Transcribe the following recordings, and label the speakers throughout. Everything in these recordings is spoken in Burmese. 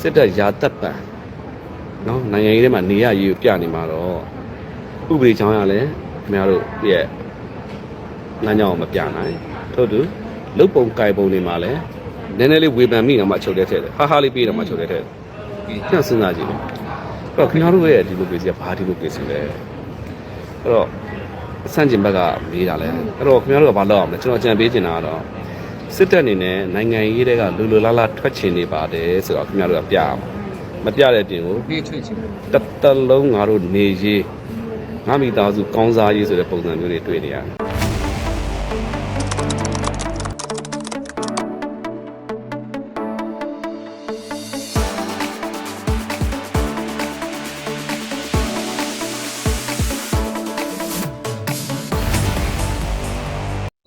Speaker 1: စစ်တပ်ရာတပ်ပံနော်နိုင်ငံရေးထဲမှာနေရရေးကိုပြနေမှာတော့ဥပဒေချောင်းရလဲခင်ဗျားတို့ရဲ့လမ်းကြောင်းကိုမပြနိုင်ထို့တူလုတ်ပုံကြိုက်ပုံတွေမှာလဲနည်းနည်းလေးဝေဖန်မိတော့မှချုပ်တဲ့ထက်တယ်ဟာဟာလေးပြေးတော့မှချုပ်တဲ့ထက်တယ်ညစဉ်းစားကြည့်တော့အဲ့တော့ခင်ဗျားတို့ရဲ့ဒီလိုကေစီကဘာဒီလိုကေစီလဲအဲ့တော့စန့်ကျင်ဘက်ကမေးတာလဲအဲ့တော့ခင်ဗျားတို့ကဘာလုပ်အောင်လဲကျွန်တော်အကြံပေးချင်တာကတော့ စစ်တပ်အနေနဲ့နိုင်ငံရေးတွေကလူလူလားလားထွက်ချင်နေပါတယ်ဆိုတော့ခင်ဗျားတို့ကပြအောင်မပြတဲ့အပြင်ကို
Speaker 2: ပြေးထွက်ချင်တယ်
Speaker 1: တစ်သက်လုံးငါတို့နေရေးငါမိသားစုကောင်းစားရေးဆိုတဲ့ပုံစံမျိုးတွေတွေ့နေရတယ်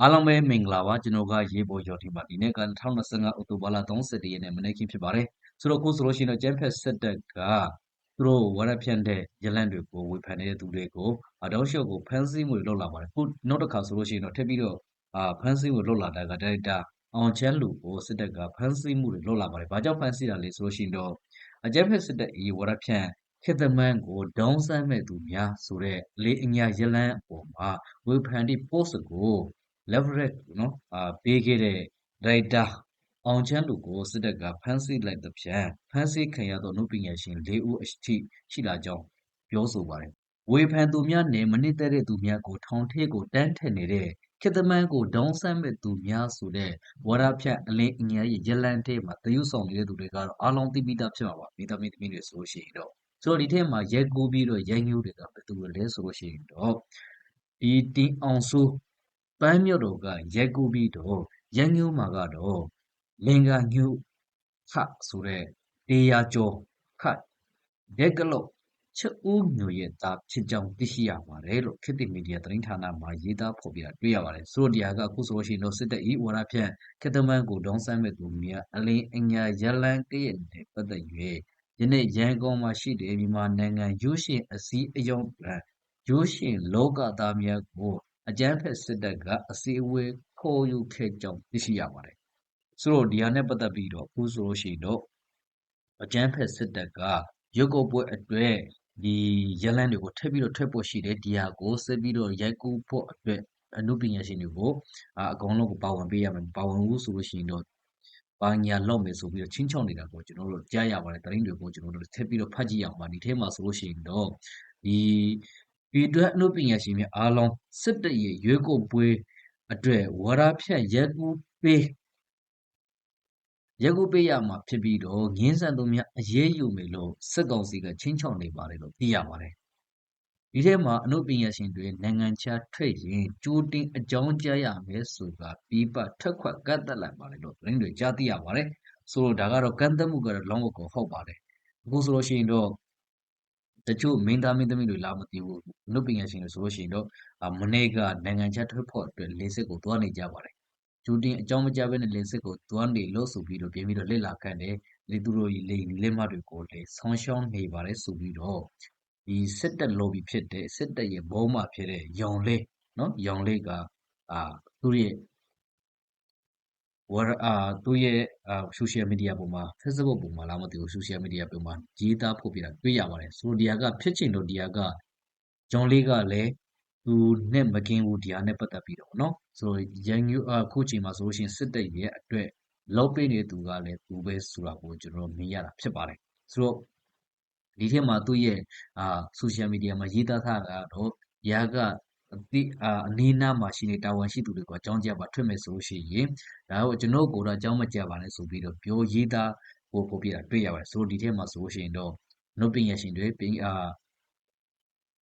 Speaker 2: အားလုံးပဲမင်္ဂလာပါကျွန်တော်ကရေပေါ်ကျော်ဒီမှာဒီနေ့က2025အောက်တိုဘာလ31ရက်နေ့မနေ့ကဖြစ်ပါတယ်ဆိုတော့ကိုဆိုလို့ရှိရင်တော့ကျန်းဖက်စစ်တပ်ကသူတို့ဝရဖြန့်တဲ့ရလန့်တွေကိုဝေဖန်နေတဲ့သူတွေကိုအတောက်လျှော့ကိုဖမ်းဆီးမှုတွေလုပ်လာပါတယ်ခုနောက်တစ်ခါဆိုလို့ရှိရင်တော့ထပ်ပြီးတော့အာဖမ်းဆီးမှုလုပ်လာတာကဒါရိုက်တာအောင်ချမ်းလူကိုစစ်တပ်ကဖမ်းဆီးမှုတွေလုပ်လာပါတယ်ဘာကြောင့်ဖမ်းဆီးတာလဲဆိုလို့ရှိရင်တော့အကျန်းဖက်စစ်တပ်ဤဝရဖြန့်ခေတ္တမန်ကိုဒေါင်းဆန်းမဲ့သူများဆိုတဲ့လေအညာရလန့်အပေါ်မှာဝေဖန်တဲ့ post ကို leverage နော်အာပေးခဲ့တဲ့ writer အောင်ချမ်းလူကိုစစ်တပ်ကဖမ်းဆီးလိုက်တဲ့ဖြန်ဖမ်းဆီးခံရသောလူပညာရှင်၄ဦးအထိရှိလာကြောင်းပြောဆိုပါတယ်ဝေဖန်သူများနဲ့မနစ်သက်တဲ့သူများကိုထောင်ထဲကိုတန်းထည့်နေတဲ့ခေတ္တမန်ကိုဒေါင်းဆန်းမဲ့သူများဆိုတဲ့ဝါဒဖြန့်အလင်းအညာရဲ့ရလန်ထဲမှာတရုပ်ဆောင်နေတဲ့သူတွေကတော့အားလုံးသိပြီးသားဖြစ်မှာပါမိသားမင်းသမီးတွေဆိုလို့ရှိရင်တော့ဆိုတော့ဒီထဲမှာရဲကူးပြီးတော့ရိုင်းညိုးတွေကဘယ်သူတွေလဲဆိုလို့ရှိရင်တော့ဒီတင်းအောင်စု ပန်းမြို့တော်ကရိုက်ကူးပြီးတော့ရန်ညိုးမှာကတော့လင်္ကာညုခဆိုတဲ့တရားကျော်ခဒက်ကလော့ချက်ဦးမျိုးရဲ့သားဖြစ်ကြောင်းသိရှိရပါတယ်လို့ခေတ်သစ်မီဒီယာသတင်းဌာနမှာရေးသားဖော်ပြတွေ့ရပါတယ်ဆိုတော့တရားကအခုဆိုလို့ရှိရင်တော့စစ်တပ်ဤဝါဒဖြန့်ခေတ္တမန်ကိုဒေါင်းဆန်းမဲ့သူများအလင်းအညာရလန်ကရဲ့နဲ့ပတ်သက်၍ယနေ့ရန်ကုန်မှာရှိတဲ့မြန်မာနိုင်ငံရုရှင်အစည်းအရုံးရုရှင်လောကသားများကို အကြမ်းဖက်စစ်တပ်ကအစည်းအဝေးခေါ်ယူခဲ့ကြောင်းသိရှိရပါတယ်။ဆိုတော့ဒီဟာနဲ့ပတ်သက်ပြီးတော့အခုဆိုလို့ရှိရင်တော့အကြမ်းဖက်စစ်တပ်ကရုပ်ကုပ်ပွဲအတွက်ဒီရလန်းတွေကိုထပ်ပြီးတော့ထွက်ဖို့ရှိတယ်ဒီဟာကိုဆက်ပြီးတော့ရိုက်ကူးဖို့အတွက်အမှုပညာရှင်တွေကိုအာအကောင်လုံးကိုပါဝင်ပေးရမယ်ပါဝင်ဘူးဆိုလို့ရှိရင်တော့ဘာညာလောက်မယ်ဆိုပြီးတော့ချင်းချောက်နေတာကိုကျွန်တော်တို့ကြားရပါတယ်သတင်းတွေကိုကျွန်တော်တို့ထပ်ပြီးတော့ဖတ်ကြည့်ရအောင်ပါဒီထဲမှာဆိုလို့ရှိရင်တော့ဒီ ဒီအတွက်အနုပညာရှင်များအားလုံးစစ်တပ်ရဲ့ရွေးကုတ်ပွဲအတွက်ဝါဒဖြန့်ရက်ကူပေးရက်ကူပေးရမှာဖြစ်ပြီးတော့ငင်းဆန်သူများအရေးယူမယ်လို့စစ်ကောင်စီကချင်းချောက်နေပါတယ်လို့သိရပါတယ်ဒီထဲမှာအနုပညာရှင်တွေနိုင်ငံခြားထွက်ရင်ကြိုတင်အကြောင်းကြားရမယ်ဆိုတာပြီးပထက်ခွက်ကတ်တက်လိုက်ပါတယ်လို့သတင်းတွေကြားသိရပါတယ်ဆိုတော့ဒါကတော့ကန့်သက်မှုကတော့လုံးဝကိုဟုတ်ပါတယ်အခုဆိုလို့ရှိရင်တော့တ ချို့မင်းသားမင်းသမီးတွေလာမသိဘူးအနုပညာရှင်တွေဆိုလို့ရှိရင်တော့အာမနေ့ကနိုင်ငံခြားထွက်ဖို့အတွက်လေစစ်ကိုသွားနေကြပါတယ်ကျူတင်အကြောင်းမကြဘဲနဲ့လေစစ်ကိုသွားနေလို့ဆိုပြီးတော့ပြင်ပြီးတော့လက်လာခံတယ်လေသူတို့လေလက်မတွေကိုလေဆောင်းရှောင်းနေပါတယ်ဆိုပြီးတော့ဒီစစ်တပ် lobby ဖြစ်တဲ့စစ်တပ်ရဲ့ဘောမဖြစ်တဲ့ရောင်လေးနော်ရောင်လေးကအာသူ့ရဲ့ ဝရအာသူ့ရဲ့အာ social media ပေါ်မှာ Facebook ပေါ်မှာလာမသိဘူး social media ပေါ်မှာရေးသားဖို့ပြတာတွေ့ရပါတယ်ဆိုတော့ဒီဟာကဖြစ်ချင်တော့ဒီဟာကဂျွန်လေးကလည်းသူနဲ့မကင်းဘူးဒီဟာနဲ့ပတ်သက်ပြီးတော့နော်ဆိုတော့ရန်ယူအခုချိန်မှာဆိုလို့ရှိရင်စစ်တပ်ရဲ့အတွက်လောက်ပေးနေသူကလည်းသူပဲဆိုတာကိုကျွန်တော်မြင်ရတာဖြစ်ပါတယ်ဆိုတော့ဒီထဲမှာသူ့ရဲ့အာ social media မှာရေးသားထားတာတော့ရာက အတိအာအနီးနားမှာရှိနေတာဝန်ရှိသူတွေကို အကြောင်းကြားပါထွက်မယ်ဆိုလို့ရှိရင် ဒါတော့ကျွန်တော်ကိုယ်တော့ အကြောင်းမကြားပါနဲ့ဆိုပြီးတော့ ပြောရေးသားဖို့ပို့ပြတာတွေ့ရပါတယ် ဆိုတော့ ဒီထဲမှာဆိုလို့ရှိရင်တော့နှုတ်ပညာရှင်တွေ ပြင်အာ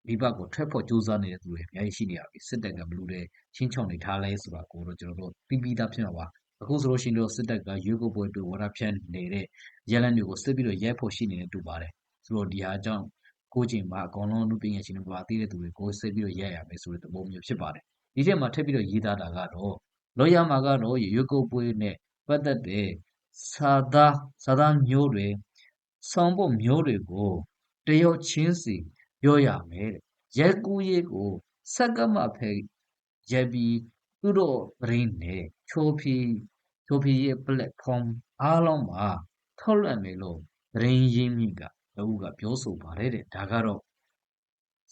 Speaker 2: မိဘကိုထွက်ဖို့ ကြိုးစားနေတဲ့သူတွေ အများကြီးရှိနေရပြီစစ်တပ်ကဘလူတွေချင်းချောင်းနေထားလဲဆိုတာကိုတော့ ကျွန်တော်တို့ပြီးပြီးသားဖြစ်မှာပါ အခုဆိုလို့ရှိရင်တော့ စစ်တပ်က ရွေးကောက်ပွဲအတွက် ဝါဒဖြန့်နေတဲ့ ရလန်တွေကိုစစ်ပြီးတော့ ရိုက်ဖို့ရှိနေတဲ့တူပါတယ် ဆိုတော့ ဒီဟာကြောင့် ကိုကျင်မှာအကောင်လုံးလူပညာရှင်တွေပါသိတဲ့သူတွေကိုစစ်ပြီးတော့ရိုက်ရမယ်ဆိုတဲ့သဘောမျိုးဖြစ်ပါတယ်ဒီထက်မှာထပ်ပြီးတော့ရေးသားတာကတော့လော်ယာမှာကတော့ရွေးကောက်ပွဲနဲ့ပတ်သက်တဲ့စာသားစာသားမျိုးတွေဆောင်ဖို့မျိုးတွေကိုတယောက်ချင်းစီပြောရမယ်တဲ့ရက်ကူးရေးကိုစက္ကမဖဲရက်ပြီးသူတို့သတင်းနဲ့ချိုးဖီချိုးဖီရဲ့ platform အားလုံးမှာထုတ်လွှင့်မယ်လို့သတင်းရင်းမြစ်ကတ ဦးက ပြောဆိုပါတယ်တဲ့ ဒါကတော့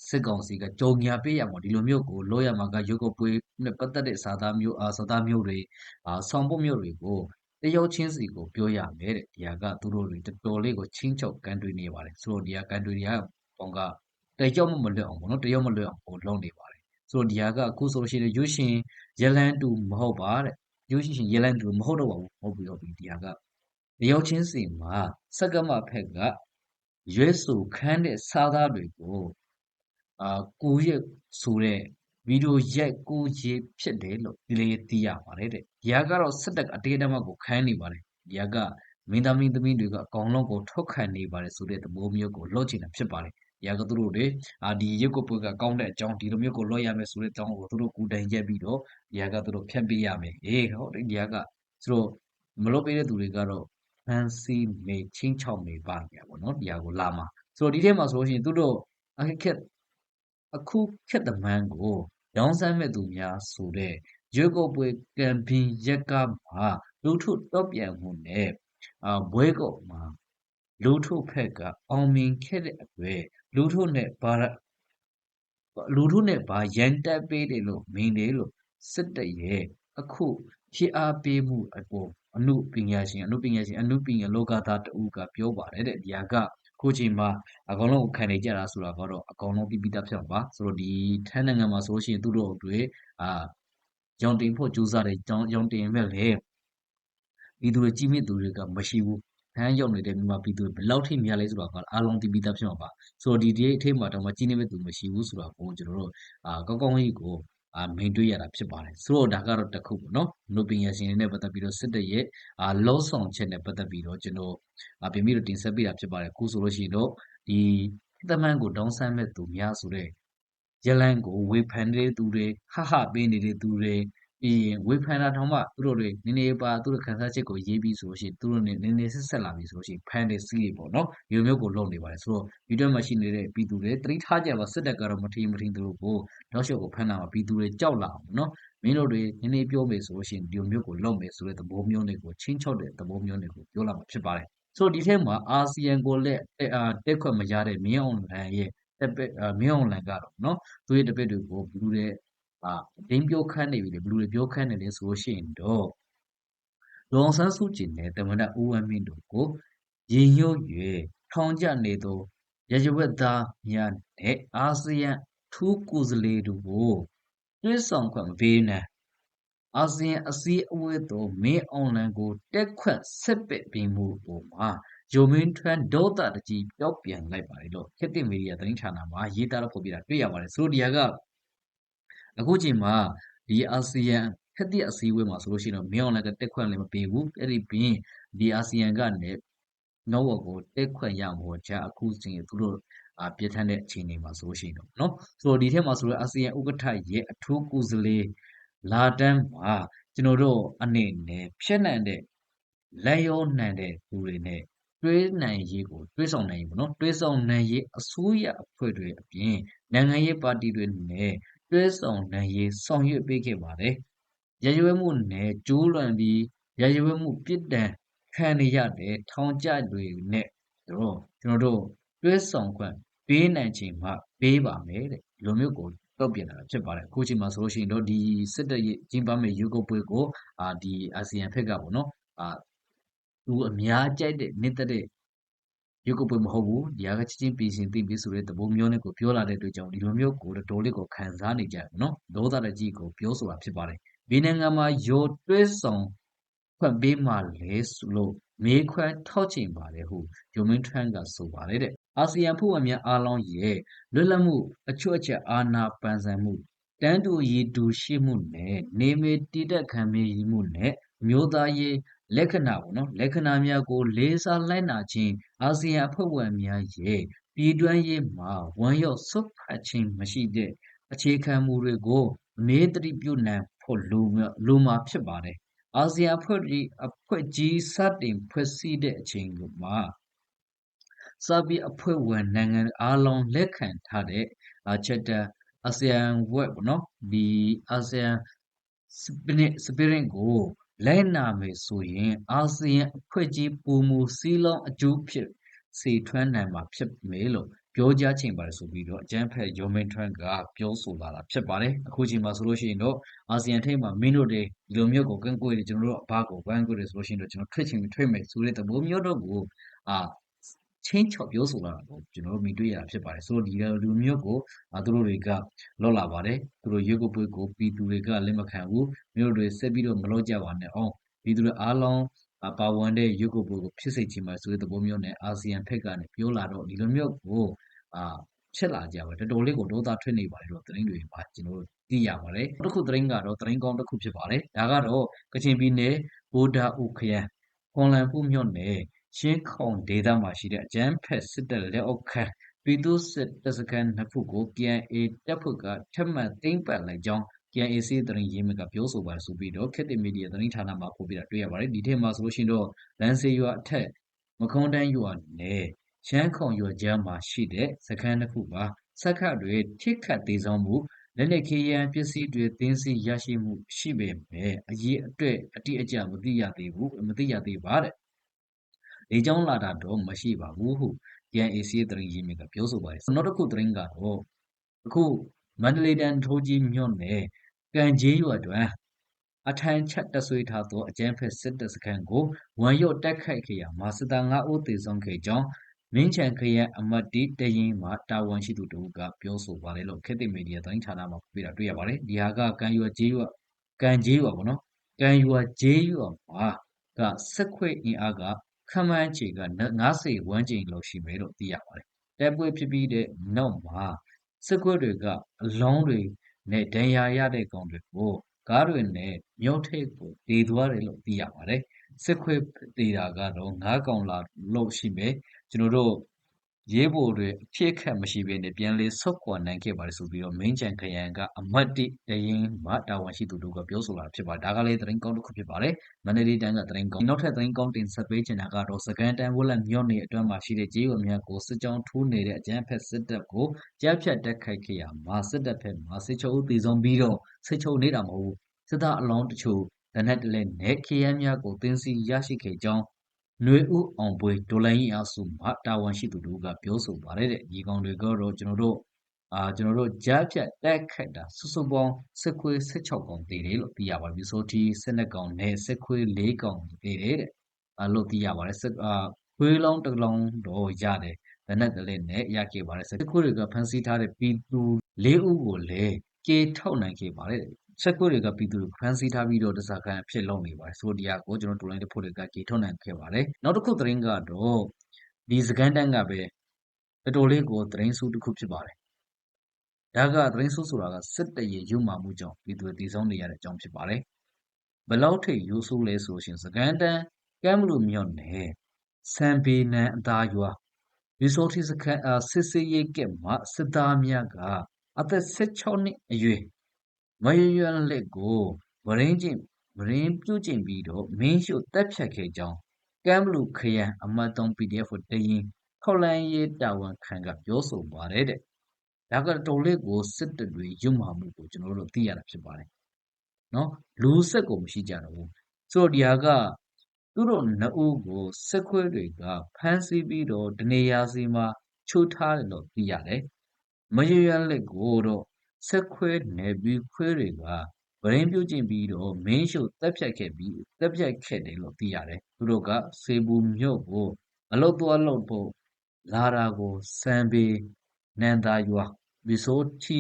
Speaker 2: စစ်ကောင်စီက ကြုံညာပေးရမှာ ဒီလိုမျိုးကိုလောရမှာကရုပ်ကိုပွေးနဲ့ ပတ်သက်တဲ့ စာသားမျိုးအာစာသားမျိုးတွေအာဆောင်ဖို့မျိုးတွေကို တယောက်ချင်းစီကို ပြောရမယ်တဲ့ ဒီဟာက သူတို့တွေ တော်တော်လေးကိုချင်းချောက်ကန်တွေးနေပါတယ် ဆိုတော့ ဒီဟာကန်တွေတွေကဘောင်ကတယောက်မှ မလွတ်အောင်ပေါ့နော်တယောက်မလွတ်အောင်ကိုလုံးနေပါတယ် ဆိုတော့ ဒီဟာက အခုဆိုလို့ရှိရင်ရွှေရှင်ရလန်တူ မဟုတ်ပါတဲ့ရွှေရှင်ရလန်တူ မဟုတ်တော့ပါဘူးဟုတ်ပြီဟုတ်ပြီဒီဟာက တယောက်ချင်းစီမှာ စက္ကမဖက်က ရွေးဆိုခန်းတဲ့စာသားတွေကိုအာကိုရက်ဆိုတဲ့ဗီဒီယိုရိုက်ကိုရေးဖြစ်တယ်လို့ဒီလေးသိရပါတယ်တဲ့။ဒီဟာကတော့စစ်တပ်အတေးအဓမ္မကိုခိုင်းနေပါတယ်။ဒီဟာကမင်းသားမင်းသမီးတွေကအကောင်လုံးကိုထုတ်ခံနေပါတယ်ဆိုတဲ့သဘောမျိုးကိုလော့ချင်တာဖြစ်ပါတယ်။ဒီဟာကသူတို့တွေအာဒီရုပ်ကိုပွေကကောင်းတဲ့အကြောင်းဒီလိုမျိုးကိုလော့ရမယ်ဆိုတဲ့အကြောင်းကိုသူတို့ကူတိုင်ချက်ပြီးတော့ဒီဟာကသူတို့ဖြတ်ပေးရမယ်။အေးဟုတ်တယ်ဒီဟာကသူတို့မလုပ်ပေးတဲ့သူတွေကတော့ ဖန်စီမေချင်းချောက်မေပါညာပေါ့နော် ဒီဟာကိုလာမှာ ဆိုတော့ ဒီထဲမှာဆိုလို့ရှိရင် သူတို့ အခက်အခုခက်သမှန်းကို ရောင်းစမ်းမဲ့သူများ ဆိုတဲ့ ရွေးကောက်ပွဲ ကမ်ပိန်းရက်ကမှာ လူထုတော့ပြန်မှုနဲ့အာဘွဲကောက်မှာ လူထုဖက်က အောင်မြင်ခဲ့တဲ့အတွက် လူထုနဲ့ ဘာလူထုနဲ့ဘာရန်တက်ပေးတယ်လို့မင်းတယ်လို့ စစ်တရဲ့ အခုဖြည့်အားပေးမှုအပေါ် အမှုပညာရှင်အမှုပညာရှင်အမှုပညာလောကသားတူကပြောပါတယ်တဲ့ဒီဟာကခုချိန်မှာအကောင်လုံးကိုခံနေကြတာဆိုတာကတော့အကောင်လုံးပြီးပြီးသားဖြစ်မှာပါဆိုတော့ဒီထိုင်းနိုင်ငံမှာဆိုလို့ရှိရင်သူတို့တွေအာရောင်တင်ဖို့ကြိုးစားတယ်ကြောင်းရောင်တင်မဲ့လေဒီသူတွေကြီးမြင့်သူတွေကမရှိဘူးဟန်းရောက်နေတဲ့မြန်မာပြည်သူတွေဘယ်လောက်ထိများလဲဆိုတာကအားလုံးသိပြီးသားဖြစ်မှာပါဆိုတော့ဒီဒီအထိပ်မှာတော့မကြီးနေမဲ့သူမရှိဘူးဆိုတာကိုကျွန်တော်တို့အာကောင်းကောင်းကြီးကို အာမိန်တွေးရတာဖြစ်ပါတယ်ဆိုတော့ဒါကတော့တစ်ခုပေါ့နော်နိုပင်ရရှင်နဲ့ပတ်သက်ပြီးတော့စစ်တပ်ရဲ့အာလောဆောင်ချက်နဲ့ပတ်သက်ပြီးတော့ကျွန်တော်အာပြင်ပြီးတော့တင်ဆက်ပေးတာဖြစ်ပါတယ်အခုဆိုလို့ရှိရင်တော့ဒီသမန်ကိုဒေါင်းဆန်းမဲ့သူများဆိုတဲ့ရလန်းကိုဝေဖန်နေတဲ့သူတွေဟဟပေးနေတဲ့သူတွေ ပြီးရင်ဝေဖန်တာတောင်မှသူတို့တွေနည်းနည်းပါသူတို့ခံစားချက်ကိုရေးပြီးဆိုလို့ရှိရင်သူတို့နည်းနည်းဆက်ဆက်လာပြီဆိုလို့ရှိရင်ဖန်တဲ့စီးတွေပေါ့နော်မျိုးမျိုးကိုလုပ်နေပါတယ်ဆိုတော့ဗီဒီယိုမှာရှိနေတဲ့ပြည်သူတွေတတိထားကြပါစစ်တပ်ကတော့မထင်မထင်သူတို့ကိုနောက်ရှော့ကိုဖန်တာမှာပြည်သူတွေကြောက်လာအောင်နော်မင်းတို့တွေနည်းနည်းပြောမယ်ဆိုလို့ရှိရင်ဒီမျိုးကိုလုပ်မယ်ဆိုတဲ့သဘောမျိုးတွေကိုချင်းချော့တဲ့သဘောမျိုးတွေကိုပြောလာမှာဖြစ်ပါတယ်ဆိုတော့ဒီထဲမှာအာဆီယံကိုလည်းတက်ခွက်မရတဲ့မင်းအောင်လှန်ရဲ့တက်ပက်မင်းအောင်လှန်ကတော့နော်သူရဲ့တပည့်တွေကိုဘလူးတဲ့ အာဒင်းပြောခန့်နေပြီလေဘလူးတွေပြောခန့်နေတယ်ဆိုလို့ရှိရင်တော့ဒေါ်ဆန်းစုကြည်နဲ့တမန်တော်ဦးဝင်းမင်းတို့ကိုရင်ညွတ်၍ထောင်ကျနေသောရရဝက်သားများနဲ့အာဆီယံထူးကိုယ်စားလှယ်တို့ကိုတွဲဆောင်ခွင့်ပေးနေအာဆီယံအစည်းအဝေးသို့မင်းအွန်လိုင်းကိုတက်ခွတ်ဆက်ပစ်ပြီးမှုပေါ်မှာယိုမင်းထွန်းဒေါသတကြီးပျောက်ပြန်လိုက်ပါတယ်လို့ခက်တင်မီဒီယာသတင်းဌာနမှာရေးသားဖော်ပြတာတွေ့ရပါတယ်ဆိုဒီယာက အခုချိန်မှာဒီအာဆီယံခက်သည့်အစည်းအဝေးမှာဆိုလို့ရှိရင်တော့မင်းအောင်လည်းတက်ခွင့်လည်းမပေးဘူးအဲ့ဒီပြင်ဒီအာဆီယံကနေနောက်ဘော်ကိုတက်ခွင့်ရမှာကြအခုချိန်သူတို့အာပြဋ္ဌာန်းတဲ့အခြေအနေမှာဆိုလို့ရှိရင်တော့နော်ဆိုတော့ဒီထက်မှာဆိုတော့အာဆီယံဥက္ကဋ္ဌရဲ့အထူးကုစလေလာတန်းမှာကျွန်တော်တို့အနေနဲ့ဖြစ်နိုင်တဲ့လက်ရောနိုင်တဲ့လူတွေနဲ့တွေးနိုင်ရေးကိုတွေးဆောင်နိုင်ရေးပေါ့နော်တွေးဆောင်နိုင်ရေးအစိုးရအဖွဲ့တွေအပြင်နိုင်ငံရေးပါတီတွေနဲ့ တွဲဆောင်နိုင်ရေးဆောင်ရွက်ပေးခဲ့ပါတယ်ရရွယ်မှုနဲ့ကျိုးလွန်ပြီးရရွယ်မှုပြစ်ဒဏ်ခံနေရတဲ့ထောင်ကျတွေနဲ့တော့ကျွန်တော်တို့တွဲဆောင်ခွင့်ပေးနိုင်ချိန်မှပေးပါမယ်တဲ့လူမျိုးကိုတုတ်ပြင်လာတာဖြစ်ပါတယ်အခုချိန်မှာဆိုလို့ရှိရင်တော့ဒီစစ်တပ်ရဲ့ကျင်းပမဲ့ယူကုတ်ပွဲကိုအာဒီအာဆီယံဖက်ကပေါ့နော်အာသူအများကြိုက်တဲ့နေတဲ့တဲ့ ရုပ်ကပွဲမဟုတ်ဘူးဒီဟာကချင်းချင်းပြင်ဆင်သိပြီးဆိုတဲ့သဘောမျိုးနဲ့ကိုပြောလာတဲ့အတွက်ကြောင့်ဒီလိုမျိုးကိုတော်တော်လေးကိုခံစားနေကြတယ်နော်ဒေါသတကြီးကိုပြောဆိုတာဖြစ်ပါတယ်ဘီနိုင်ငံမှာရိုတွဲဆောင်ခွင့်ပေးမှလဲဆိုလို့မေးခွန်းထောက်ချင်ပါတယ်ဟုယိုမင်းထရန့်ကဆိုပါတယ်တဲ့အာဆီယံဖွဲ့ဝင်များအားလုံးရဲ့လွတ်လပ်မှုအချွတ်အချက်အာဏာပန်ဆန်မှုတန်းတူရည်တူရှိမှုနဲ့နေမေတည်တက်ခံမေးမှုနဲ့မျိုးသားရေး လက္ခဏာပေါ့နော်လက္ခဏာများကိုလေးစားလိုက်နာခြင်းအာဆီယံအဖွဲ့ဝင်များရဲ့ပြည်တွင်းရေးမှာဝန်ရောက်ဆွတ်ဖတ်ခြင်းမရှိတဲ့အခြေခံမူတွေကိုမေးတတိပြုနိုင်ဖို့လိုလိုမှာဖြစ်ပါတယ်အာဆီယံအဖွဲ့ကြီးအဖွဲ့ကြီးစတင်ဖွဲ့စည်းတဲ့အချိန်မှာစပြီးအဖွဲ့ဝင်နိုင်ငံအားလုံးလက်ခံထားတဲ့ချက်တာအာဆီယံဝက်ပေါ့နော်ဒီအာဆီယံစပနစ်စပရင်ကို လိုက်နာမယ်ဆိုရင်အာဆီယံအဖွဲ့ကြီးပုံမူစည်းလုံးအကျိုးဖြစ်စေထွန်းနိုင်မှာဖြစ်မယ်လို့ပြောကြားချိန်ပါတယ်ဆိုပြီးတော့အကြမ်းဖက်ယုံမင်းထွန်းကပြောဆိုလာတာဖြစ်ပါတယ်အခုချိန်မှာဆိုလို့ရှိရင်တော့အာဆီယံထိပ်မှာမင်းတို့တွေဒီလိုမျိုးကိုကန့်ကွက်တယ်ကျွန်တော်တို့အဘကိုကန့်ကွက်တယ်ဆိုလို့ရှိရင်တော့ကျွန်တော်ထွက်ချင်ပြီးထွက်မယ်ဆိုတဲ့သဘောမျိုးတော့ကိုအာ ချင်းချော့ပြောဆိုလာတာကို ကျွန်တော်တို့ မြင်တွေ့ရတာဖြစ်ပါတယ် ဆိုတော့ ဒီလူမျိုးကိုအာသူတို့တွေကလော့လာပါတယ် သူတို့ရွေးကိုပွဲကို ပြည်သူတွေက လက်မခံဘူးမျိုးတွေ ဆက်ပြီးတော့ မလော့ကြပါနဲ့အောင်ပြည်သူတွေအားလုံးအပါဝင်တဲ့ ရွေးကိုပွဲကို ဖြစ်စေချင်မှာဆိုတဲ့ သဘောမျိုးနဲ့ အာဆီယံဖက်ကနေ ပြောလာတော့ ဒီလိုမျိုးကိုအာဖြစ်လာကြပါတော်တော်လေးကို ဒေါသထွက်နေပါတယ်လို့ သတင်းတွေမှာ ကျွန်တော်တို့ သိရပါတယ်တစ်ခု သတင်းကတော့ သတင်းကောင်းတစ်ခုဖြစ်ပါတယ် ဒါကတော့ ကချင်ပြည်နယ်ဗိုလ်ဒါဥခရိုင် ကွန်လန်ပူမြို့နယ် ရှင်းခုံဒေသမှာရှိတဲ့အကျန်းဖက်စစ်တပ်လက်အောက်ခံပြည်သူစစ်တပ်စခန်းနှစ်ခုကို KNA တပ်ဖွဲ့ကထပ်မံသိမ်းပိုက်လိုက်ကြောင်း KNA စီးသတင်းရေးမြစ်ကပြောဆိုပါတယ်ဆိုပြီးတော့ခက်တဲ့မီဒီယာသတင်းဌာနမှာပို့ပြတာတွေ့ရပါတယ်ဒီထက်မှာဆိုလို့ရှိရင်တော့လန်စေရွာအထက်မခုံးတန်းရွာနဲ့ရှမ်းခုံရွာကြားမှာရှိတဲ့စခန်းတစ်ခုပါစက္ခတ်တွေထိခတ်သေးဆုံးမှုလက်လက်ခေယံပစ္စည်းတွေသိမ်းဆည်းရရှိမှုရှိပေမဲ့အရေးအတွက်အတိအကျမသိရသေးဘူးမသိရသေးပါတဲ့ လေကြောင်းလာတာတော့မရှိပါဘူးဟု KNAC သတင်းရင်းမြစ်ကပြောဆိုပါတယ်နောက်တစ်ခုသတင်းကတော့အခုမန္တလေးတန်းထိုးကြီးမြို့နယ်ကံကြီးရွာတွင်အထိုင်ချက်တဆွေထားသောအကြမ်းဖက်စစ်တပ်စခန်းကိုဝန်ရော့တက်ခိုက်ခဲ့ရာမှာစစ်သား9ဦးသေဆုံးခဲ့ကြောင်းမင်းချန်ခရအမတ်တီတရင်မှာတာဝန်ရှိသူတို့ကပြောဆိုပါတယ်လို့ခေတ်သစ်မီဒီယာသတင်းဌာနမှာပြတာတွေ့ရပါတယ်ဒီဟာကကံရွာကြီးရွာကံကြီးရွာပေါ့နော်ကံရွာကြီးရွာမှာကစက်ခွေအင်အားက ခမန်းချေက90ဝန်းကျင်လောက်ရှိမယ်လို့သိရပါတယ်တက်ပွဲဖြစ်ပြီးတဲ့နောက်မှာစက်ခွေတွေကအလုံးတွေနဲ့ဒဏ်ရာရတဲ့ကောင်တွေကိုကားတွေနဲ့မြို့ထိပ်ကိုတည်သွားတယ်လို့သိရပါတယ်စစ်ခွေတည်တာကတော့၅កောင်လာလို့ရှိမယ်ကျွန်တော်တို့ ရေးဖို့တွေအဖြစ်ခက်မရှိဘဲနဲ့ပြန်လေးဆုတ်ခွာနိုင်ခဲ့ပါတယ်ဆိုပြီးတော့မင်းချန်ခရန်ကအမတ်တိတရင်မှတာဝန်ရှိသူတို့ကပြောဆိုလာဖြစ်ပါတယ်ဒါကလည်းသတင်းကောင်းတစ်ခုဖြစ်ပါတယ်မန္တလေးတိုင်းကသတင်းကောင်းနောက်ထပ်သတင်းကောင်းတင်ဆက်ပေးချင်တာကတော့စကန်တန်ဝက်လက်မြို့နယ်အတွင်းမှာရှိတဲ့ကြေးရွာများကိုစစ်ကြောင်းထိုးနေတဲ့အကြမ်းဖက်စစ်တပ်ကိုကြားဖြတ်တက်ခိုက်ခဲ့ရမှာစစ်တပ်ဖက်မှာစစ်ချုပ်ဦးတည်ဆုံးပြီးတော့စစ်ချုပ်နေတာမဟုတ်ဘူးစစ်သားအလောင်းတချို့တနက်တလဲနဲ့ခရမ်းများကိုတင်းစီရရှိခဲ့ကြောင်း ຫນွေဥအောင်ပွဲဒေါ်လာရင်အဆုမှတာဝန်ရှိသူတို့ကပြောဆိုပါတယ်တဲ့ဒီကောင်တွေကတော့ကျွန်တော်တို့အာကျွန်တော်တို့ကြားဖြတ်တက်ခတ်တာစုစုပေါင်းစစ်ခွေး16ကောင်တည်တယ်လို့သိရပါတယ်ပြီးဆိုတီ12ကောင်နဲ့စစ်ခွေး4ကောင်တည်တယ်တဲ့အလို့သိရပါတယ်စစ်အာခွေးလုံးတစ်လုံးတော့ရတယ်ဗနက်တလေးနဲ့ရခဲ့ပါတယ်စစ်ခွေးတွေကဖမ်းဆီးထားတဲ့ပြည်သူ၄ဦးကိုလည်းကြေထောက်နိုင်ခဲ့ပါတယ် ချက်ကွတွေက ပြည်သူဖမ်းဆီးထားပြီးတော့တစားခံဖြစ် လုံနေပါတယ် ဆိုဒီယာကို ကျွန်တော်တို့လိုင်းတစ်ဖို့တွေကကြေထုတ်နိုင်ခဲ့ပါတယ် နောက်တစ်ခု သတင်းကတော့ ဒီစကန်တန်းကပဲ တော်တော်လေးကို သတင်းစုတစ်ခု ဖြစ်ပါတယ် ဒါက သတင်းစုဆိုတာက စစ်တရေရုံမှမှုကြောင့် ပြည်သူတည်ဆုံးနေရတဲ့အကြောင်း ဖြစ်ပါတယ်ဘလောက်ထိ ရိုးဆိုးလဲဆိုရှင်စကန်တန်းကမ်းမလူမြို့နယ် စံပေနန်အသားရွာရီဆိုတီစကန်စစ်စေးရိတ်ကမှာ စစ်သားများက အသက်16နှစ်အရွယ် မယရွံလက်ကိုဗရင်းကျင့်ဗရင်းပြုတ်ကျင့်ပြီးတော့ မင်းရှို့တက်ဖြတ်ခဲ့ကြောင်းကမ်ဘလူခရန်အမတ်တုံး PDF တရင်ခေါလန်ရေးတာဝန်ခံကပြောဆိုပါတယ်တဲ့ဒါကတော်လေးကိုစစ်တတွေရွတ်မှမှုကိုကျွန်တော်တို့သိရတာဖြစ်ပါတယ်နော်လူဆက်ကိုမရှိကြတော့ဘူးဆိုတော့ဒီဟာကသူတို့နှစ်ဦးကိုစစ်ခွေးတွေကဖမ်းဆီးပြီးတော့တနေရာစီမှာချိုးထားတယ်လို့သိရတယ်မရရလက်ကိုတော့ ဆက်ခွဲနယ်ပြီးခွဲတွေကဗရင်ပြုတ်ကျင်ပြီးတော့ မင်းရှုပ်တက်ဖြတ်ခဲ့ပြီးတက်ဖြတ်ခဲ့တယ်လို့သိရတယ်သူတို့ကစေဘူးမြို့ကို အလုတ်သွားလို့ဖို့လာတာကို စံပေနန္တာရွာဝီဆိုတီ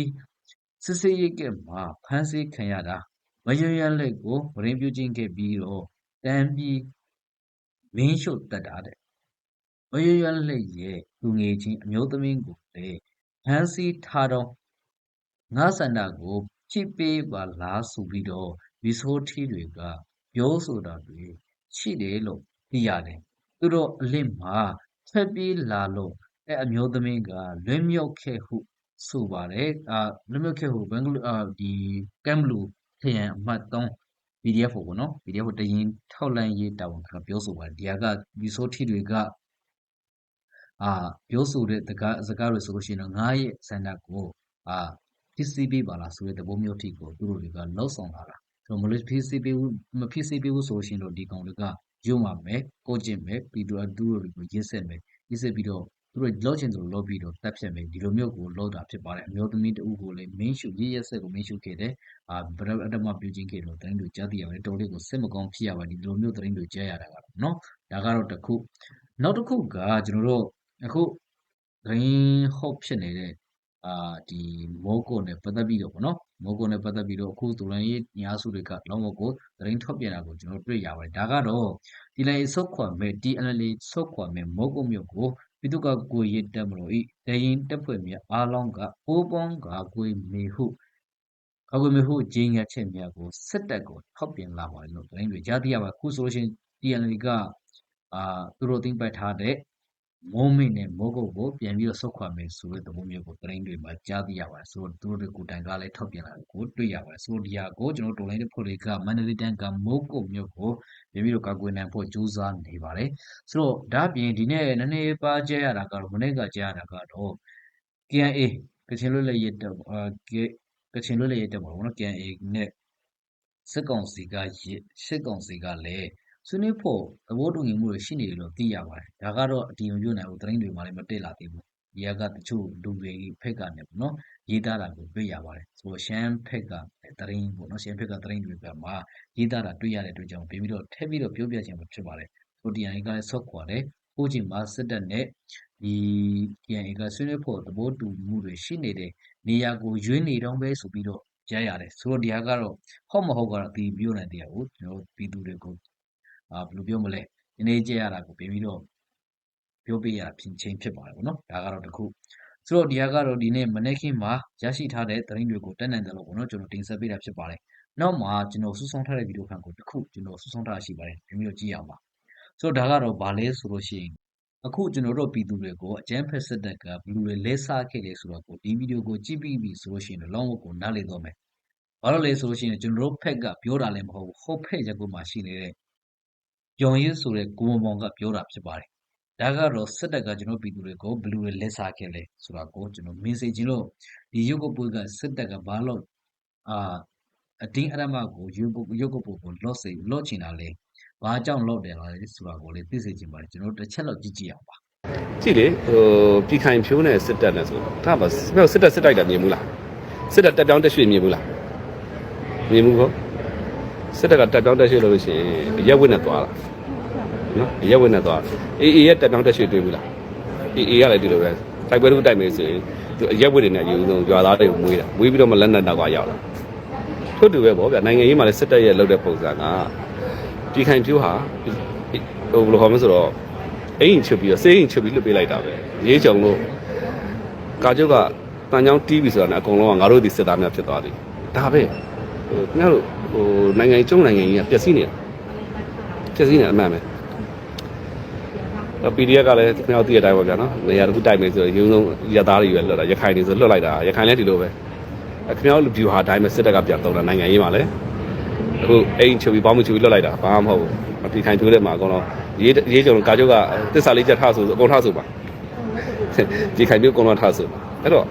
Speaker 2: စစ်စေးရိတ်ကမှာဖမ်းဆီးခံရတာမရရလက်ကိုဗရင်ပြုတ်ကျင်ခဲ့ပြီးတော့တန်ပြီးမင်းရှုပ်တက်တာတဲ့မရရလက်ရဲ့သူငယ်ချင်းအမျိုးသမီးကိုလေဖမ်းဆီးထားတော့ ငါဆန္ဒကိုဖြည့်ပေးပါလားဆိုပြီးတော့ဗီဆိုထီတွေကပြောဆိုတာတွေရှိတယ်လို့သိရတယ်။သူတို့အလစ်မှာထွက်ပြေးလာလို့အဲအမျိုးသမီးကလွတ်မြောက်ခဲ့ဟုဆိုပါတယ်။အာလွတ်မြောက်ခဲ့ဟုဘင်္ဂလူအာဒီကမ်ဘလူခရန်အမှတ်3 PDF ပေါ့နော် PDF တရင်ထောက်လန့်ရေးတာဝန်ခံပြောဆိုပါတယ်။ဒီဟာကဗီဆိုထီတွေကအာပြောဆိုတဲ့တကားစကားတွေဆိုလို့ရှိရင်တော့ငါရဲ့ဆန္ဒကိုအာ ဖြစ်စီပေးပါလားဆိုတဲ့သဘောမျိုးထိကိုသူတို့တွေကလောက်ဆောင်လာတာဆိုတော့မလို့ဖြစ်စီပေးဘူးမဖြစ်စီပေးဘူးဆိုလို့ရှိရင်တော့ဒီကောင်တွေကယုံမှာမယ်ကိုကျင့်မယ်ပြီးတော့သူတို့တွေကိုရစ်ဆက်မယ်ဒီစစ်ပြီးတော့သူတို့လောချင်သူလောပြီးတော့တက်ဖြတ်မယ်ဒီလိုမျိုးကိုလောတာဖြစ်ပါတယ်အမျိုးသမီးတဦးကိုလည်းမင်းရှုရရက်ဆက်ကိုမင်းရှုခဲ့တယ်အာဗရအတမပြုချင်းခဲ့လို့တိုင်းတို့ကြားသိရပါတယ်တော်လေးကိုစစ်မကောင်းဖြစ်ရပါတယ်ဒီလိုမျိုးတိုင်းတို့ကြားရတာကတော့နော်ဒါကတော့တစ်ခုနောက်တစ်ခုကကျွန်တော်တို့အခု green hope ဖြစ်နေတဲ့ အာဒီမိုးကုတ်နဲ့ပတ်သက်ပြီးတော့ဗောနော်မိုးကုတ်နဲ့ပတ်သက်ပြီးတော့အခုဒူလန်ရေးညာစုတွေကလောင်းမကိုသတင်းထုတ်ပြန်တာကိုကျွန်တော်တွေ့ရပါတယ်ဒါကတော့ဒီလိုဆုတ်ခွာမဲ့ TNL ဆုတ်ခွာမဲ့မိုးကုတ်မြို့ကိုပြည်သူ့ကကိုရစ်တက်မလို့ဤတရင်တက်ဖွဲ့များအားလုံးကအိုးပေါင်းကကိုမေဟုအကွေမေဟုဂျင်းရချက်များကိုစစ်တပ်ကိုထောက်ပြန်လာပါတယ်လို့သတင်းတွေကြားသိရပါတယ်ခုဆိုလို့ရှိရင် TNL ကအာသူတို့သိမ့်ပတ်ထားတဲ့ မိုးမိတ်နဲ့ မိုးကုတ်ကို ပြန်ပြီးတော့ ဆုတ်ခွာမယ်ဆိုတဲ့ သဘောမျိုးကို သတင်းတွေမှာ ကြားသိရပါတယ် ဆိုတော့ သူတို့တွေကိုယ်တိုင်ကလည်း ထုတ်ပြန်လာတယ်ကို တွေ့ရပါတယ် ဆိုတော့ ဒီဟာကို ကျွန်တော်တော်လိုင်းတဲ့ဖွဲ့တွေက မန္တလေးတန်းက မိုးကုတ်မြို့ကို ပြန်ပြီးတော့ ကာကွယ်နိုင်ဖို့ ကြိုးစားနေပါတယ် ဆိုတော့ ဒါအပြင် ဒီနေ့ နည်းနည်းပါကြရတာကတော့ မနေ့ကကြားရတာကတော့ KNA ကချင်လွတ်လပ်ရေးတပ်အာကချင်လွတ်လပ်ရေးတပ်ပါဘောနော် KNA နဲ့စစ်ကောင်စီကစစ်ကောင်စီကလည်း ဆွေးနွေးဖို့သဘောတူညီမှုတွေရှိနေတယ်လို့သိရပါတယ်။ဒါကတော့အတည်မပြုနိုင်ဘူးသတင်းတွေမှာလည်းမတက်လာသေးဘူး။ဒီကတချို့လူတွေဖက်ကနေပေါ့နော်ရေးသားတာကိုတွေ့ရပါတယ်။ဆိုတော့ရှမ်းဖက်ကသတင်းပေါ့နော်ရှမ်းဖက်ကသတင်းတွေကမှရေးသားတာတွေ့ရတဲ့အတွက်ကြောင့်ပြင်ပြီးတော့ထည့်ပြီးတော့ပြောပြချင်မှာဖြစ်ပါတယ်။ဆိုဒီအန်ကလည်းဆော့ခွာတယ်။ဟိုချိန်မှာစစ်တပ်နဲ့ဒီ KNA ကဆွေးနွေးဖို့သဘောတူမှုတွေရှိနေတဲ့နေရာကိုရွေးနေတော့ပဲဆိုပြီးတော့ကြားရတယ်။ဆိုတော့ဒီဟာကတော့ဟုတ်မဟုတ်ကတော့အတည်ပြုနိုင်တရားကိုကျွန်တော်ပြည်သူတွေကို အာဘယ်လိုပြောမလဲဒီနေ့ကြည့်ရတာကိုပြင်ပြီးတော့ပြောပြရတာဖြစ်ချင်းဖြစ်ပါတယ်ဗောနော်ဒါကတော့တစ်ခုဆိုတော့ဒီဟာကတော့ဒီနေ့မနေ့ကမှရရှိထားတဲ့သတင်းတွေကိုတက်နိုင်တယ်လို့ဗောနော်ကျွန်တော်တင်ဆက်ပေးတာဖြစ်ပါတယ်နောက်မှာကျွန်တော်စူးစောင်းထားတဲ့ဗီဒီယိုဖန်ကိုတစ်ခုကျွန်တော်စူးစောင်းထားရှိပါတယ်ပြင်ပြီးတော့ကြည့်အောင်ပါဆိုတော့ဒါကတော့ဗာလဲဆိုလို့ရှိရင်အခုကျွန်တော်တို့ပြည်သူတွေကိုအကြမ်းဖက်စစ်တပ်ကဘယ်လိုလဲလဲစားခဲ့တယ်ဆိုတော့ကိုဒီဗီဒီယိုကိုကြည့်ပြီးပြီဆိုလို့ရှိရင်တော့လောင်းဝကိုနားလည်တော့မယ်ဘာလို့လဲဆိုလို့ရှိရင်ကျွန်တော်တို့ဖက်ကပြောတာလည်းမဟုတ်ဘူးဟိုဖက်ရက်ကွမှာရှိနေတဲ့ ပျော်ရင်းဆိုတဲ့ ကိုမမောင်က ပြောတာဖြစ်ပါတယ်။ဒါကတော့ စစ်တပ်က ကျွန်တော်ပြည်သူတွေကို ဘယ်လိုလဲလက်စားခဲ့လဲဆိုတာကို ကျွန်တော်မင်းစေခြင်းလို့ ဒီရုပ်ကပုတ်ကစစ်တပ်က ဘာလို့အာအတင်းအဓမ္မကိုရုပ်ပုတ်ရုပ်ကပုတ်ကိုလော့စေလော့ချင်တာလဲ။ဘာကြောင့်လော့တယ်လဲဆိုတာကိုလည်း သိစေချင်ပါတယ် ကျွန်တော်တစ်ချက်လောက် ကြည့်ကြည့်အောင်ပါ
Speaker 1: ကြည့်လေဟိုပြည်ခိုင်ဖြိုးနဲ့ စစ်တပ်နဲ့ဆိုဒါပါ စစ်တပ် စစ်တိုက်တာ မြင်ဘူးလား စစ်တပ် တက်ပြောင်းတက်ရွှေ့ မြင်ဘူးလားမြင်ဘူးကောစစ်တပ်က တက်ပြောင်းတက်ရွှေ့လို့ရှိရင်ရက်ဝက်နဲ့သွားတာ နော်ရက်ဝက်နဲ့သွားအေးအေးရဲ့တက်ပြောင်းတက်ရွှေ့တွေ့ဘူးလားအေးအေးကလည်းဒီလိုပဲတိုက်ပွဲတစ်ခုတိုက်မယ်ဆိုရင်သူရက်ဝက်တွေနဲ့ယူဆုံးကြွာသားတွေကိုမွေးတာမွေးပြီးတော့မလက်နက်တော့ကရောက်လာထို့တူပဲပေါ့ဗျာနိုင်ငံရေးမှာလည်းစစ်တပ်ရဲ့လုပ်တဲ့ပုံစံကပြည်ခိုင်ဖြိုးဟာဟိုဘယ်လိုခေါ်မလဲဆိုတော့အိမ်ချုပ်ပြီးတော့စေးအိမ်ချုပ်ပြီးလွတ်ပေးလိုက်တာပဲရေးကြုံလို့ကာကျုပ်ကတန်ချောင်းတီးပြီဆိုတာနဲ့အကုန်လုံးကငါတို့ဒီစစ်သားများဖြစ်သွားပြီဒါပဲဟိုခင်ဗျားတို့ဟိုနိုင်ငံကျုံနိုင်ငံကြီးကပျက်စီးနေတာပျက်စီးနေအမှန်ပဲတော့ PDF ကလည်းခင်ဗျားတို့သိတဲ့အတိုင်းပါဗျာနော်နေရာတစ်ခုတိုက်မယ်ဆိုရင်ရုံးဆုံးရသားတွေပဲလွတ်တာရခိုင်တွေဆိုလွတ်လိုက်တာရခိုင်လည်းဒီလိုပဲအဲခင်ဗျားတို့ view ဟာတိုင်းပဲစစ်တပ်ကပြန်သုံးတာနိုင်ငံရေးမှာလည်းအခုအိမ်ချုပ်ပြီးပေါင်းမချုပ်ပြီးလွတ်လိုက်တာဘာမှမဟုတ်ဘူးအပြိခိုင်ထိုးတဲ့မှာအကုန်လုံးရေးရေးကြုံကာကျုပ်ကတစ္ဆာလေးချက်ထားဆိုအကုန်ထားဆိုပါဒီခိုင်မျိုးအကုန်လုံးထားဆိုပါအဲ့တော့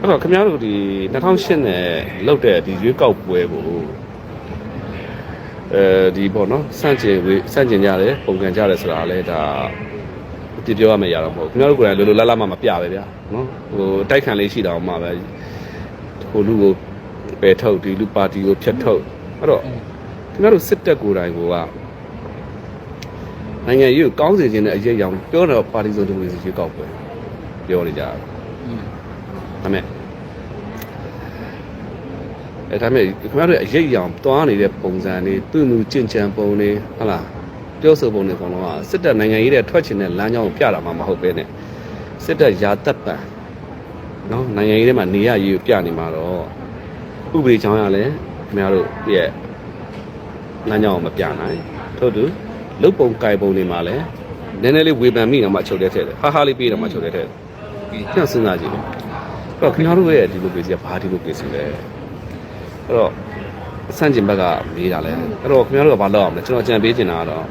Speaker 1: အဲ့တော့ခင်ဗျားတို့ဒီ2008နဲ့လောက်တဲ့ဒီရွေးကောက်ပွဲကို အဲဒီပေါ့နော်စန့်ကျင်ဝေးစန့်ကျင်ကြတယ်ပုံကန်ကြတယ်ဆိုတာလည်းဒါပြပြောရမယ့်ရတော့မဟုတ်ခင်ဗျားတို့ကိုယ်တိုင်လိုလိုလားလားမှမပြပဲဗျာနော်ဟိုတိုက်ခံလေးရှိတာမှပဲဟိုလူကိုပယ်ထုတ်ဒီလူပါတီကိုဖျက်ထုတ်အဲ့တော့ခင်ဗျားတို့စစ်တပ်ကိုယ်တိုင်ကနိုင်ငံရေးကိုကောင်းစေခြင်းနဲ့အရေးအကြောင်းပြောတော့ပါတီစုံဒီမိုကရေစီရွေးကောက်ပွဲပြောနေကြတာ
Speaker 2: อืม
Speaker 1: ဒါပေမဲ့ အဲဒါပေမဲ့ခင်ဗျားတို့အရေးအကြောင်းတွားနေတဲ့ပုံစံတွေသူ့လူကျင့်ကြံပုံတွေဟုတ်လားပြောဆိုပုံတွေအကုန်လုံးကစစ်တပ်နိုင်ငံရေးတဲ့ထွက်ချင်တဲ့လမ်းကြောင်းကိုပြတာမှမဟုတ်ပဲနဲ့စစ်တပ်ယာတပ်ပံနော်နိုင်ငံရေးထဲမှာနေရရေးကိုပြနေမှာတော့ဥပဒေကြောင်းရလဲခင်ဗျားတို့ရဲ့လမ်းကြောင်းကိုမပြနိုင်ထို့တူလုတ်ပုံကြိုင်ပုံတွေမှာလည်းနည်းနည်းလေးဝေဖန်မိတော့မှချုပ်တဲ့ထဲတယ်ဟာဟာလေးပြီးတော့မှချုပ်တဲ့ထဲတယ်ညှစဉ်းစားကြည့်တယ်အဲ့တော့ခင်ဗျားတို့ရဲ့ဒီလိုပြည်စီကဘာဒီလိုပြည်စီလဲ အဲ့တော့အဆန့်ကျင်ဘက်ကမေးတာလဲအဲ့တော့ခင်ဗျားတို့ကဘာလုပ်အောင်လဲကျွန်တော်ကြံပေးချင်တာကတော့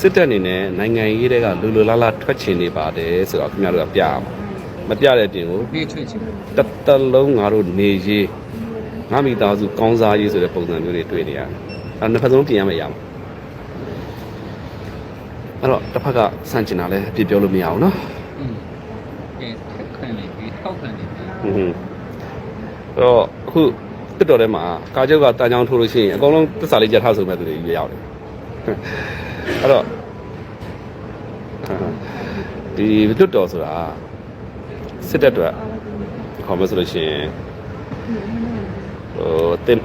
Speaker 1: စစ်တပ်အနေနဲ့နိုင်ငံရေးတွေကလူလူလားလားထွက်ချင်နေပါတယ်ဆိုတော့ခင်ဗျားတို့ကပြရမှာမပြတဲ့တင်ကို
Speaker 2: ပြေးချွေချင်တယ်
Speaker 1: တစ်သက်လုံးငါတို့နေရေးငါမိသားစုကောင်းစားရေးဆိုတဲ့ပုံစံမျိုးတွေတွေ့နေရတယ်အဲ့နှစ်ဖက်စလုံးပြင်ရမယ်ရမှာဟအဲ့တော့တစ်ဖက်ကစန့်ကျင်တာလည်းအပြစ်ပြောလို့မရဘူးနော်
Speaker 2: อืมကဲထက်ခံနေပြီထောက်ခံနေပြီ
Speaker 1: ဟွန်းဟွန်းအဲ့တော့အခု တက်တော်ထဲမှာကာချုပ်ကတန်ချောင်းထိုးလို့ရှိရင်အကုန်လုံးသစ္စာလေးကြထားဆိုမဲ့သူတွေကြီးရောက်တယ်အဲ့တော့ဒီလွတ်တော်ဆိုတာစစ်တပ်အတွက်ခေါ်မဆိုလို့ရှိရင်ဟိုတင်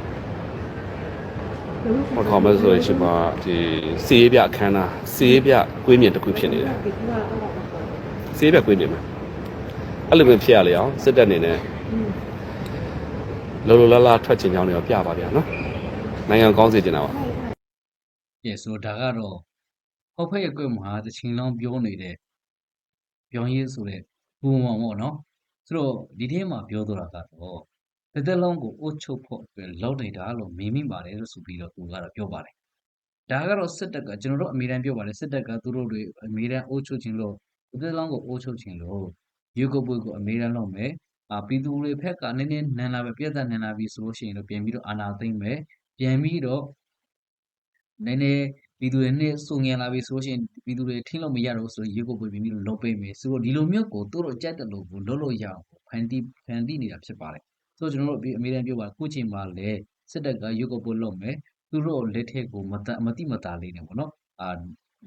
Speaker 1: ဟောခေါ်မဆိုလို့ရှိရင်ဒီစီးရပြအခမ်းအနားစီးရပြကွေးမြင့်တစ်ခုဖြစ်နေတယ်စီးရပြကွေးမြင့်မှာအဲ့လိုမျိုးဖြစ်ရလေအောင်စစ်တပ်အနေနဲ့ လောလောလားလားထွက်ချင်ကြောင်းတွေတော့ပြပါဗျာနော်နိုင်ငံကောင်းစေချင်တာပါ
Speaker 2: ကဲဆိုတော့ဒါကတော့ဟောက်ဖက်ရဲ့ကွက်မှာတစ်ချိန်လုံးပြောနေတဲ့ပြောင်းရေးဆိုတဲ့ဘူမောင်ပေါ့နော်ဆိုတော့ဒီထဲမှာပြောတော့တာကတော့တစ်သက်လုံးကိုအုတ်ချုပ်ဖို့အတွက်လောက်နေတာလို့မြင်မိပါတယ်လို့ဆိုပြီးတော့သူကတော့ပြောပါတယ်ဒါကတော့စစ်တပ်ကကျွန်တော်တို့အမေရိကန်ပြောပါတယ်စစ်တပ်ကသူတို့တွေအမေရိကန်အုတ်ချုပ်ခြင်းလို့တစ်သက်လုံးကိုအုတ်ချုပ်ခြင်းလို့ယူကပွေကိုအမေရိကန်လုပ်မယ်အာ ပြည်သူတွေဖက်က နည်းနည်းနန်းလာပဲပြတ်သက်နန်းလာပြီဆိုလို့ရှိရင်တော့ ပြန်ပြီးတော့ အာဏာသိမ်းမယ် ပြန်ပြီးတော့ နည်းနည်း ပြည်သူတွေနဲ့စုံငင်လာပြီဆိုလို့ရှိရင် ပြည်သူတွေ ထိလို့မရတော့ဘူးဆိုရင်ရေကိုပွေပြီးပြီးတော့ လုပ်ပေးမယ် ဆိုတော့ ဒီလိုမျိုးကို သူတို့ကြက်တယ်လို့ကို လုပ်လို့ရအောင်ဖန်တီးဖန်တီးနေတာ ဖြစ်ပါတယ် ဆိုတော့ ကျွန်တော်တို့ အမေရိကန်ပြောပါခုချိန်မှာလည်း စစ်တပ်ကရေကိုပွေလုပ်မယ် သူတို့လက်ထက်ကိုမတမတိမတာလေးနေပေါ့နော်အာ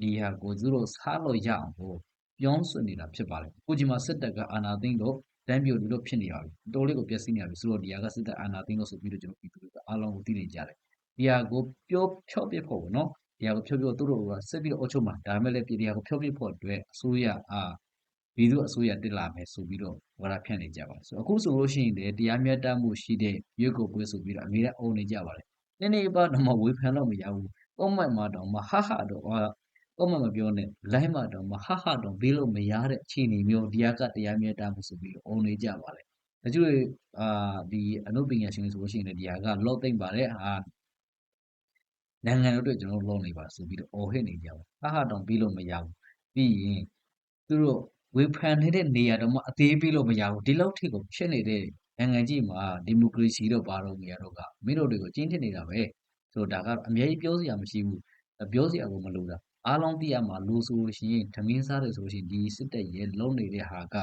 Speaker 2: ဒီဟာကို သူတို့ စားလို့ရအောင်ကိုပြောင်းဆွနေတာ ဖြစ်ပါတယ်ခုချိန်မှာ စစ်တပ်က အာဏာသိမ်းတော့ တန်းပြိုလို့ဖြစ်နေပါပြီတော်လေးကိုပြည့်စည်နေပါပြီဆိုတော့ဒီဟာကစစ်တပ်အာဏာသိမ်းလို့ဆိုပြီးတော့ကျွန်တော်ပြည်သူတွေအားလုံးကိုသိနေကြတယ်ဒီဟာကိုပြောဖြော့ပြဖို့ပေါ့နော်ဒီဟာကိုဖြော့ပြဖို့သူတို့ကဆက်ပြီးတော့အုပ်ချုပ်မှာဒါပေမဲ့လည်းပြည်ဒီဟာကိုဖြော့ပြဖို့အတွက်အစိုးရအာပြည်သူအစိုးရတက်လာမယ်ဆိုပြီးတော့ဝါဒဖြန့်နေကြပါဆိုအခုဆိုလို့ရှိရင်လည်းတရားမျှတမှုရှိတဲ့ရွေးကောက်ပွဲဆိုပြီးတော့အမေကအုံနေကြပါတယ်နည်းနည်းပါတော့မှဝေဖန်တော့မရဘူးကောမန့်မှာတော့မှဟာဟာတော့ ဟာကောမန့်မပြောနဲ့ line မှာတော့မှဟာဟာတော့ဘေးလို့မရတဲ့ အခြေအနေမျိုး ဒီဟာက တရားမျှတမှုဆိုပြီးတော့ အုံနေကြပါတယ် တချို့တွေအာဒီအနုပညာရှင်တွေဆိုလို့ရှိရင်လည်း ဒီဟာက လော့သိမ့်ပါတယ် ဟာနိုင်ငံတော်အတွက် ကျွန်တော်တို့လုပ်နေပါဆိုပြီးတော့ အော်ဟစ်နေကြပါဟာဟာတောင်ပြီးလို့မရဘူး ပြီးရင် သူတို့ဝေဖန်နေတဲ့နေရာတော့မှ အသေးပြီးလို့မရဘူး ဒီလောက်ထိကို ဖြစ်နေတဲ့ နိုင်ငံကြီးမှာ ဒီမိုကရေစီတော့ဘာလို့နေရတော့က မင်းတို့တွေကိုကျင်းထစ်နေတာပဲ ဆိုတော့ ဒါကတော့ အများကြီးပြောစရာမရှိဘူး ပြောစရာကို မလိုတာ အားလုံးသိရမှာလူဆိုလို့ရှိရင်ဓမင်းစားတယ်ဆိုလို့ရှိရင်ဒီစစ်တပ်ရဲ့လုံးနေတဲ့ဟာက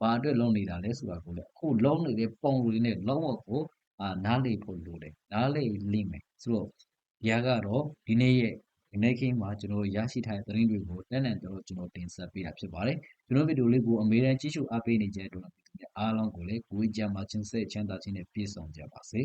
Speaker 2: ဘာအတွက်လုံးနေတာလဲဆိုတာကိုလည်းအခုလုံးနေတဲ့ပုံတွေနဲ့လုံးဝကိုအာနားလေဖို့လိုတယ်နားလေလိမ့်မယ်ဆိုတော့ဒီဟာကတော့ဒီနေ့ရဲ့ဒီနေ့ခင်းမှာကျွန်တော်တို့ရရှိထားတဲ့သတင်းတွေကိုတက်လန့်တော့ကျွန်တော်တင်ဆက်ပေးတာဖြစ်ပါတယ်ကျွန်တော်ဗီဒီယိုလေးကိုအမေရိကန်ကြည့်ရှုအားပေးနေကြတဲ့အတွက်အားလုံးကိုလည်းကိုယ်ကြမှာချင်းဆက်ချမ်းသာခြင်းနဲ့ပြည့်စုံကြပါစေ